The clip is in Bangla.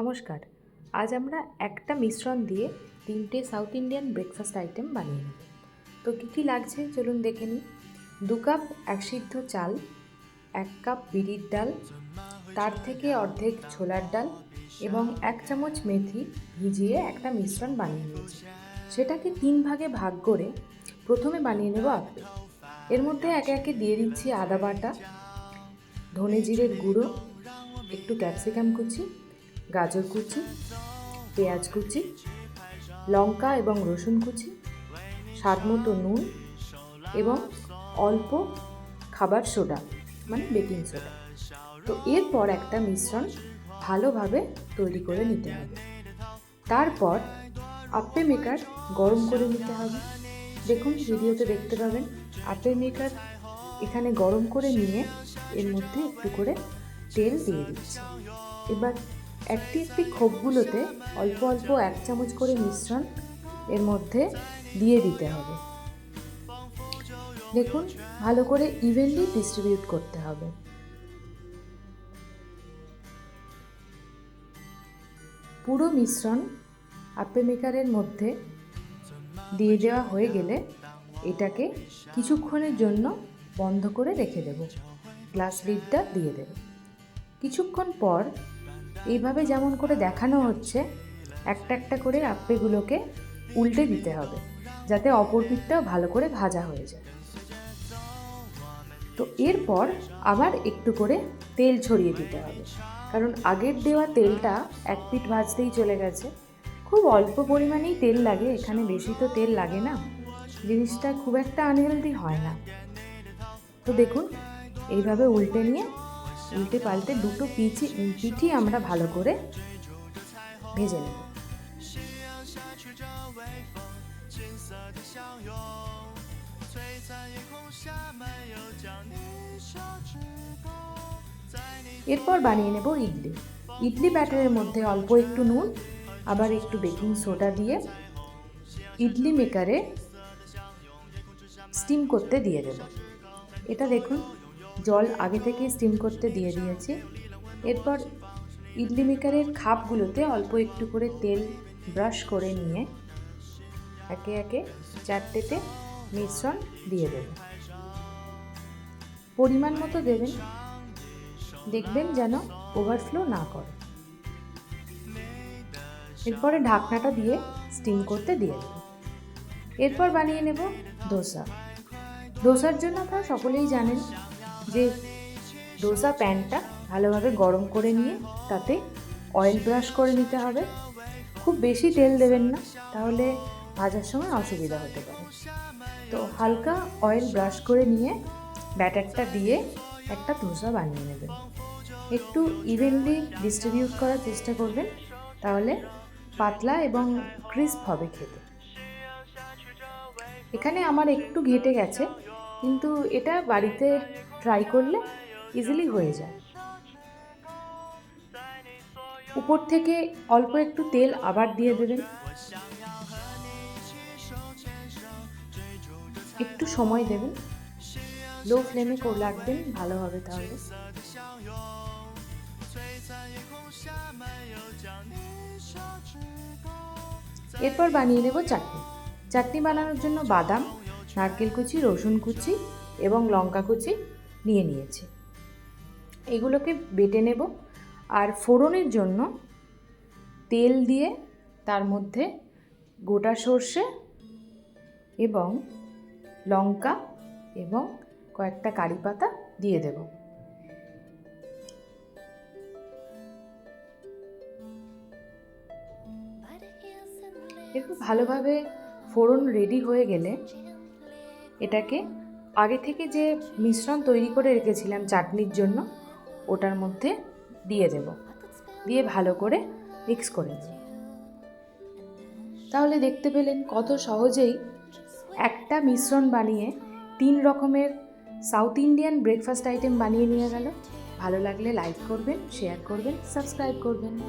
নমস্কার। আজ আমরা একটা মিশ্রণ দিয়ে তিনটে সাউথ ইন্ডিয়ান ব্রেকফাস্ট আইটেম বানিয়ে নেব। তো কী কী লাগছে চলুন দেখে নিই। দু কাপ এক সিদ্ধ চাল, এক কাপ বিড়ির ডাল, তার থেকে অর্ধেক ছোলার ডাল এবং এক চামচ মেথি ভিজিয়ে একটা মিশ্রণ বানিয়ে নিয়েছি। সেটাকে তিন ভাগে ভাগ করে প্রথমে বানিয়ে নেব আপে এর মধ্যে একে একে দিয়ে দিচ্ছি আদা বাটা, ধনে জিরের গুঁড়ো, একটু ক্যাপসিকাম কুচি গাজর কুচি, পেঁয়াজ কুচি, লঙ্কা এবং রসুন কুচি স্বাদ মতো নুন এবং অল্প খাবার সোডা মানে বেকিং সোডা। তো এরপর একটা মিশ্রণ ভালোভাবে তৈরি করে নিতে হবে। তারপর আপে মেকার গরম করে নিতে হবে। দেখুন, ভিডিওতে দেখতে পাবেন আপে মেকার এখানে গরম করে নিয়ে এর মধ্যে একটু করে তেল দিয়ে দিচ্ছি। এবার একটি একটি খোপগুলোতে অল্প অল্প এক চামচ করে মিশ্রণ এর মধ্যে দিয়ে দিতে হবে। দেখুন, ভালো করে ইভেনলি ডিস্ট্রিবিউট করতে হবে। পুরো মিশ্রণ আপে মেকারের মধ্যে দিয়ে দেওয়া হয়ে গেলে এটাকে কিছুক্ষণের জন্য বন্ধ করে রেখে দেব। গ্লাস লিডটা দিয়ে দেব। কিছুক্ষণ পর এইভাবে যেমন করে দেখানো হচ্ছে, একটা একটা করে আপ্পেগুলোকে উল্টে দিতে হবে, যাতে অপর পিঠটাও ভালো করে ভাজা হয়ে যায়। তো এরপর আবার একটু করে তেল ছড়িয়ে দিতে হবে, কারণ আগের দেওয়া তেলটা এক পিঠ ভাজতেই চলে গেছে। খুব অল্প পরিমাণেই তেল লাগে, এখানে বেশি তো তেল লাগে না, জিনিসটা খুব একটা আনহেলদি হয় না। তো দেখুন, এইভাবে উল্টে নিয়ে উল্টে পাল্টে দুটো পিঠি পিঠই আমরা ভালো করে ভেজে নেব। এরপর বানিয়ে নেব ইডলি। ইডলি ব্যাটারের মধ্যে অল্প একটু নুন, আবার একটু বেকিং সোডা দিয়ে ইডলি মেকারে স্টিম করতে দিয়ে দেব। এটা দেখুন জল আগে থেকে স্টিম করতে দিয়ে দিয়েছি। এরপর ইডলি মেকারের খাপগুলোতে অল্প একটু করে তেল ব্রাশ করে নিয়ে একে একে চারটেতে মিশ্রণ দিয়ে দেব। পরিমাণ মতো দেবেন। দেখবেন যেন ওভারফ্লো না করে। এরপরে ঢাকনাটা দিয়ে স্টিম করতে দিয়ে দেব। এরপর বানিয়ে নেব ধোসা ধোসার জন্য আপনারা সকলেই জানেন যে ডোসা প্যানটা ভালোভাবে গরম করে নিয়ে তাতে অয়েল ব্রাশ করে নিতে হবে। খুব বেশি তেল দেবেন না, তাহলে ভাজার সময় অসুবিধা হতে পারে। তো হালকা অয়েল ব্রাশ করে নিয়ে ব্যাটারটা দিয়ে একটা ধোসা বানিয়ে নেবেন। একটু ইভেনলি ডিস্ট্রিবিউট করার চেষ্টা করবেন, তাহলে পাতলা এবং ক্রিস্প হবে খেতে। এখানে আমার একটু ঘেটে গেছে, কিন্তু এটা বাড়িতে ট্রাই করলে ইজিলি হয়ে যায়। উপর থেকে অল্প একটু তেল আবার দিয়ে দেবেন। একটু সময় দেবেন। লো ফ্লেমে রাখবেন ভালো হবে তাহলে। এরপর বানিয়ে নেব চাটনি। চাটনি বানানোর জন্য বাদাম, নারকেল কুচি, রসুন কুচি এবং লঙ্কা কুচি নিয়ে নিয়েছি। এগুলোকে বেটে নেব আর ফোড়নের জন্য তেল দিয়ে তার মধ্যে গোটা সর্ষে এবং লঙ্কা এবং কয়েকটা কারি পাতা দিয়ে দেব। একটু ভালোভাবে ফোড়ন রেডি হয়ে গেলে এটাকে আগে থেকে যে মিশ্রণ তৈরি করে রেখেছিলাম চাটনির জন্য, ওটার মধ্যে দিয়ে দেব। দিয়ে ভালো করে মিক্স করে দেব তাহলে দেখতে পেলেন কত সহজেই একটা মিশ্রণ বানিয়ে তিন রকমের সাউথ ইন্ডিয়ান ব্রেকফাস্ট আইটেম বানিয়ে নিয়ে গেল। ভালো লাগলে লাইক করবেন, শেয়ার করবেন, সাবস্ক্রাইব করবেন।